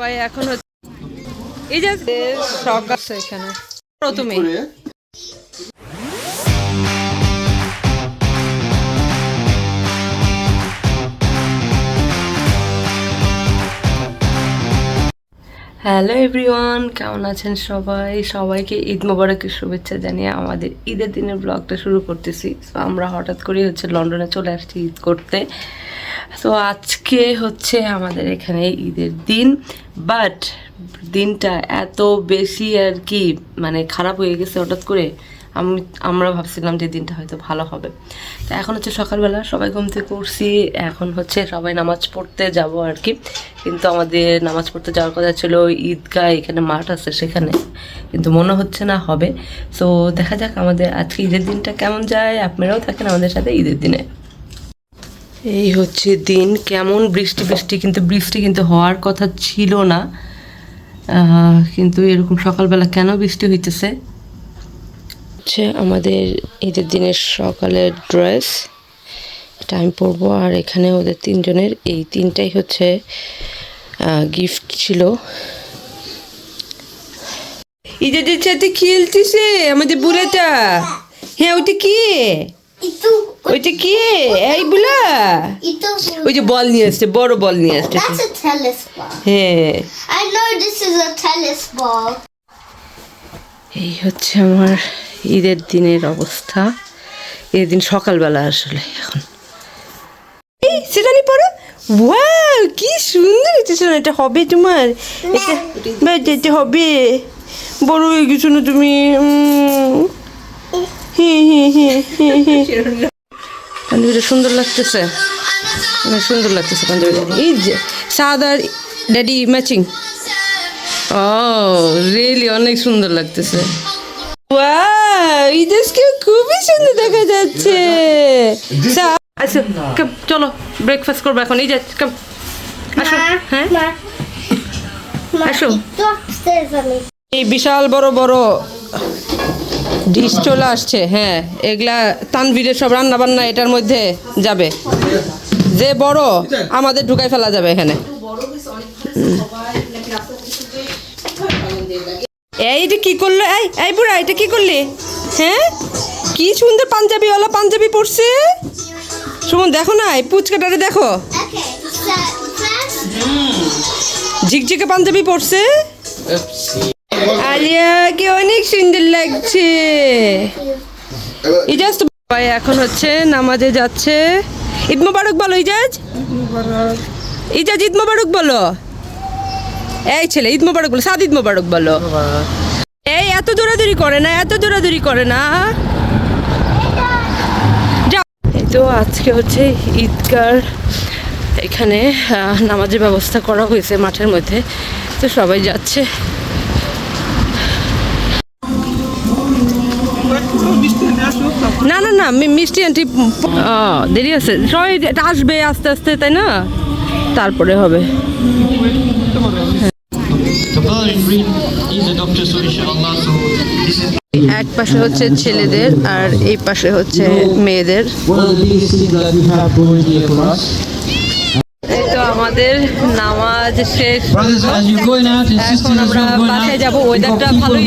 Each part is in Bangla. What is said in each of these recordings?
এখন এই যে এখানে করো তুমি হ্যালো এভরিওয়ান কেমন আছেন সবাই? সবাইকে ঈদ মোবারকের শুভেচ্ছা জানিয়ে আমাদের ঈদের দিনের ব্লগটা শুরু করতেছি। তো আমরা হঠাৎ করেই হচ্ছে লন্ডনে চলে আসছি ঈদ করতে। তো আজকে হচ্ছে আমাদের এখানে ঈদের দিন বাট দিনটা এত বেশি আর কি মানে খারাপ হয়ে গেছে হঠাৎ করে। আমি, আমরা ভাবছিলাম যে দিনটা হয়তো ভালো হবে। তো এখন হচ্ছে সকালবেলা, সবাই ঘুম থেকে উঠছি, এখন হচ্ছে সবাই নামাজ পড়তে যাব আর কি। কিন্তু আমাদের নামাজ পড়তে যাওয়ার কথা ছিল ঈদগাহ এখানে মাঠ আছে সেখানে। কিন্তু মনে হচ্ছে না হবে। সো দেখা যাক আমাদের আজকে ঈদের দিনটা কেমন যায়। আপনারাও থাকেন আমাদের সাথে ঈদের দিনে। এই হচ্ছে দিন। কেমন বৃষ্টি বৃষ্টি কিন্তু বৃষ্টি কিন্তু হওয়ার কথা ছিল না। কিন্তু এরকম সকালবেলা কেন বৃষ্টি হইতেছে? হচ্ছে আমাদের ঈদের দিনের সকালের ড্রেস। এটা আমি পরবো। আর এখানে ওদের তিনজনের, এই তিনটাই হচ্ছে গিফট ছিল। ঈদের সাথে খেলতেছে? আমাদের বুড়াটা। হ্যাঁ ওইটা কি? ওইটা কি? এই বুলা। ওই যে বল নিয়ে আসছে বড় বল নিয়ে আসছে. হ্যাঁ. এই হচ্ছে আমার ঈদের দিনের অবস্থা। ঈদের দিন সকালবেলা আসলে এখন। এই সেটা নি পড়ো ওয়াও কি সুন্দর শোনো এটা হবে তোমার। এটা হবে। বড় হয়ে গেছো না তুমি? পাঞ্জাবিটা সুন্দর লাগতেছে। অনেক সুন্দর লাগতেছে পাঞ্জাবিটা এই যে সাদা ড্যাডি ম্যাচিং ও রিয়েলি অনেক সুন্দর লাগতেছে। ওয়াও এই দেশকে খুবই সুন্দর দেখা যাচ্ছে। আচ্ছা চলো ব্রেকফাস্ট করব এখন। এই যে কাম আসো হ্যাঁ? আসো. এই বিশাল বড় বড় ডিশ চলে আসছে হ্যাঁ এগুলা তানভীরের সব রান্না বান্না এটার মধ্যে যাবে। যে বড় আমাদের ঢুকাই ফেলা যাবে এখানে। হুম। এই এটা কি করল? এই এই বুড়া এটা কি করলি? হ্যাঁ? কি সুন্দর পাঞ্জাবিওয়ালা পাঞ্জাবি পরছে। সুমন দেখো না এই পুচকাটারে দেখো। ঝিকঝিকে পাঞ্জাবি পরছে। সুন্দর লাগছে। ইজাজ তো ভাই এখন হচ্ছে নামাজে যাচ্ছে। ঈদ মোবারক বলো ইজাজ। ইজাজ ঈদ মোবারক বলো। এই ছেলে ঈদ মোবারক বলো সাদ ঈদ মোবারক বলো। এই এত দৌড়াদৌড়ি করে না এত দৌড়াদৌড়ি করে না। তো আজকে হচ্ছে ঈদগার এখানে নামাজের ব্যবস্থা করা হয়েছে মাঠের মধ্যে। তো সবাই যাচ্ছে। না মিষ্টি আনটি দেরি আছে। সবাই আসবে আস্তে আস্তে, তাই না? তারপরে হবে। এক পাশে হচ্ছে ছেলেদের আর এই পাশে হচ্ছে মেয়েদের। আমাদের নামাজ শেষ। যাব। ওয়েদারটা ভালোই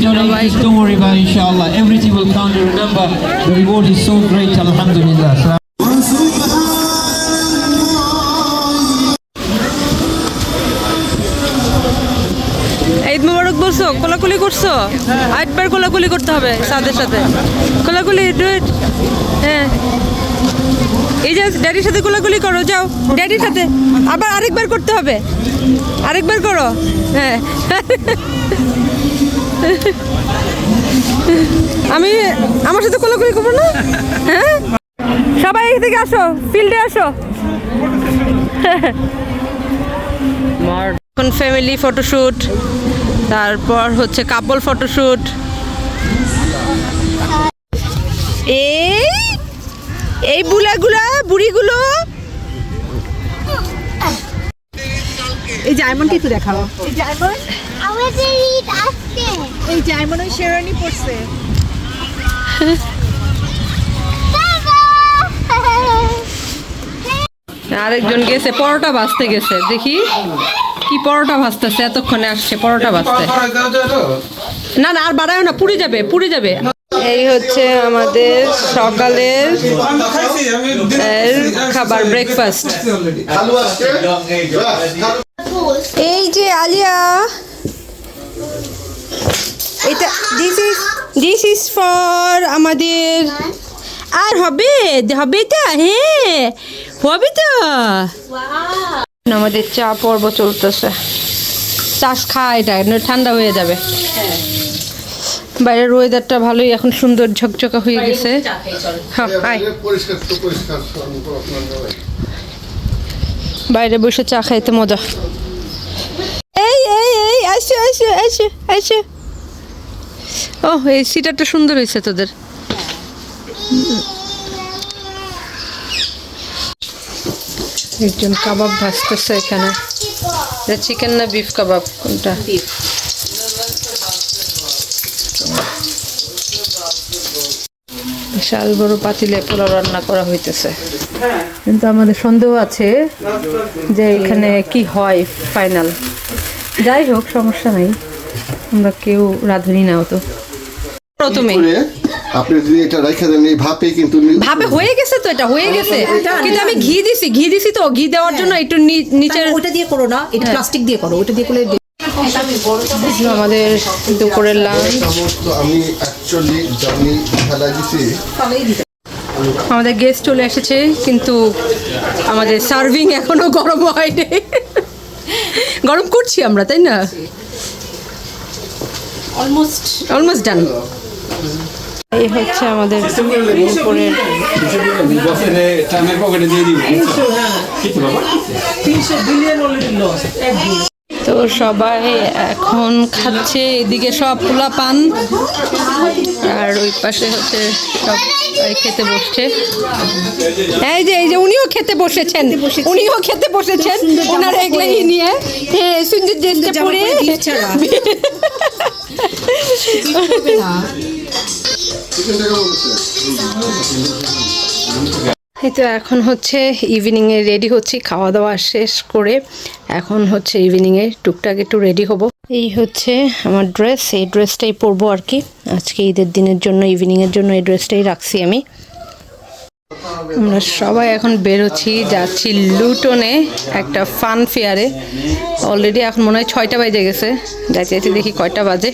donate. Don't worry about it, inshallah. Everything will count. Remember, the reward is so great, alhamdulillah. Eid মোবারক বলছো কোলাকুলি করছ আটবার কোলাকুলি করতে হবে সাদের সাথে কোলাকুলি ডু ইট হ্যাঁ এই যে ড্যাডির সাথে কোলাকুলি করো যাও ড্যাডির সাথে আবার আরেকবার করতে হবে আরেকবার করো হ্যাঁ আমি আমার সাথে কোলাকুলি করব না? হ্যাঁ? সবাই এদিকে আসো ফিল্ডে আসো। এখন ফ্যামিলি ফটোশ্যুট তারপর হচ্ছে কাপল ফটোশ্যুট এই এই বুলাগুলা বুড়িগুলো। এই জায়মনকে একটু দেখাও। আমাদের শেরানি পড়ছে আরেকজন গেছে পরোটা ভাজতে গেছে দেখি। কি পরোটা ভাজতেছে এতক্ষণে আসছে পরোটা ভাজতে। না না আর বাড়ায় না পুড়ে যাবে পুড়ে যাবে। এই হচ্ছে আমাদের সকালের খাবার ব্রেকফাস্ট এই যে আলিয়া। এটা this is this is for আমাদের আর হবে হবে এটা? হ্যাঁ হবে তো। আমাদের চা পর্ব চলতেছে। চাষ খা এটা ঠান্ডা হয়ে যাবে। বাইরের ওয়েদারটা ভালোই এখন সুন্দর ঝকঝকা হয়ে গেছে। হ্যাঁ বাইরে বসে চা খাইতে মজা। এই এই এই আসো আসো আসো আসো। ও এই সিটারটা সুন্দর হয়েছে তোদের। একজন কাবাব ভাজতেছে এখানে। চিকেন না বিফ কাবাব? কোনটা? বিশাল বড় পাতিলে পোলাও রান্না করা হইতেছে। কিন্তু আমাদের সন্দেহ আছে যে এখানে কি হয় ফাইনাল। যাই হোক, সমস্যা নাই। আমরা কেউ রাঁধুনি না তো প্রথমে। আপনি যদি এটা রেখে দেন এই ভাপে কিন্তু ভাবে হয়ে গেছে তো এটা হয়ে গেছে। কিন্তু আমি ঘি দিছি ঘি দিছি তো ঘি দেওয়ার জন্য একটু নি- নিচের ওটা দিয়ে করো না এটা প্লাস্টিক দিয়ে করো ওটা দিয়ে করলে আমাদের দুপুরের লাঞ্চ আমি অ্যাকচুয়ালি জানি ফেলা দিছি। আমাদের গেস্ট চলে এসেছে কিন্তু আমাদের সার্ভিং এখনও গরম হয়নি। গরম করছি আমরা তাই না? অলমোস্ট অলমোস্ট ডান এই হচ্ছে আমাদের দুপুরের তো সবাই এখন খাচ্ছে এদিকে সব পোলা পান। আর ওই পাশে হচ্ছে সব খেতে বসছে। এই যে এই যে উনিও খেতে বসেছেন। উনিও খেতে বসেছেন। ওনার এগুলাই নিয়ে হ্যাঁ সুন্দর পরে এই তো এখন হচ্ছে ইভিনিংয়ে রেডি হচ্ছি খাওয়া দাওয়া শেষ করে এখন হচ্ছে ইভিনিংয়ে টুকটাক একটু রেডি হব। এই হচ্ছে আমার ড্রেস এই ড্রেসটাই পরবো আর কি। আজকে ঈদের দিনের জন্য ইভিনিংয়ের জন্য এই ড্রেসটাই রাখছি আমি। আমরা সবাই এখন বেরোচ্ছি, যাচ্ছি লুটনে একটা ফান ফেয়ারে অলরেডি এখন মনে হয় ছয়টা বাজে গেছে। যাইতে যাইতে দেখি কয়টা বাজে।